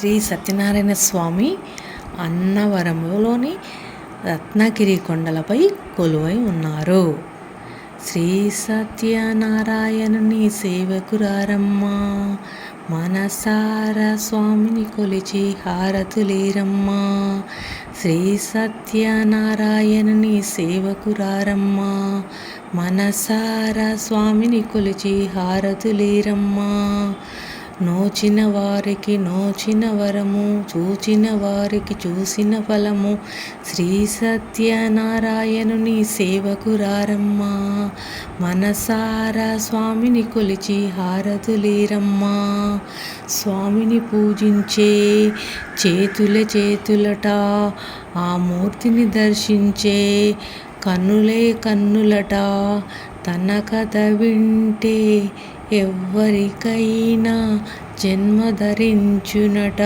శ్రీ సత్యనారాయణ స్వామి అన్నవరములోని రత్నగిరి కొండలపై కొలువై ఉన్నారు. శ్రీ సత్యనారాయణుని సేవకురారమ్మా మనసార స్వామిని కొలిచి హారతులేరమ్మా. శ్రీ సత్యనారాయణుని సేవకురారమ్మా మనసార స్వామిని కొలిచి హారతులేరమ్మా. నోచిన వారికి నోచిన వరము చూచిన వారికి చూసిన ఫలము. శ్రీ సత్యనారాయణుని సేవకురారమ్మా మనసారా స్వామిని కొలిచి హారతులేరమ్మా. స్వామిని పూజించే చేతుల చేతులట ఆ మూర్తిని దర్శించే కన్నులే కన్నులట. తన కథ వింటే ఎవ్వరికైనా జన్మధరించునట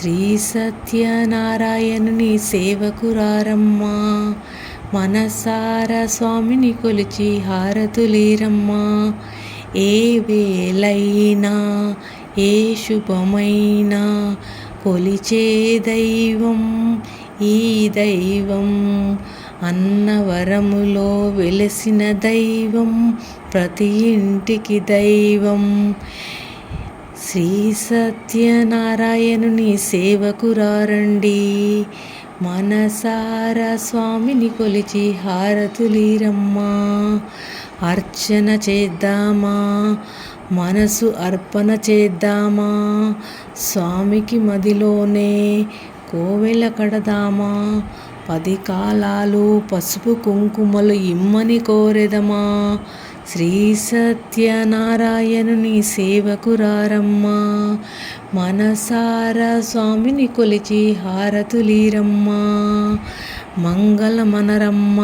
శ్రీ సత్యనారాయణుని సేవకురారమ్మా మనసార స్వామిని కొలిచి హారతులేరమ్మా ఏ వేలైనా ఏ శుభమైనా కొలిచే దైవం ఈ దైవం. అన్నవరములో వెలసిన దైవం ప్రతి ఇంటికి దైవం. శ్రీ సత్యనారాయణుని సేవకురారండి. మనసార స్వామిని కొలిచి హారతులీరమ్మా. అర్చన చేద్దామా? మనసు అర్పణ చేద్దామా? స్వామికి మదిలోనే కోవెల కడదామా? పది కాలాలు పసుపు కుంకుమలు ఇమ్మని కోరెదమా? శ్రీ సత్యనారాయణుని సేవకురారమ్మా మనసార స్వామిని కొలిచి హారతులీరమ్మా. మంగళమనరమ్మ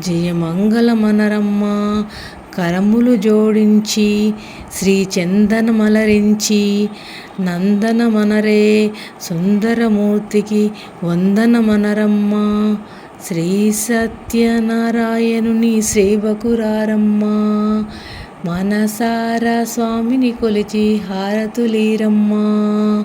జయమంగళ మనరమ్మ కరములు జోడించి శ్రీ చందనమలరించి నందనమనరే సుందరమూర్తికి వందనమనరమ్మా. శ్రీ సత్యనారాయణుని సేవకురారమ్మా. మనసార స్వామిని కొలిచి హారతులీరమ్మా.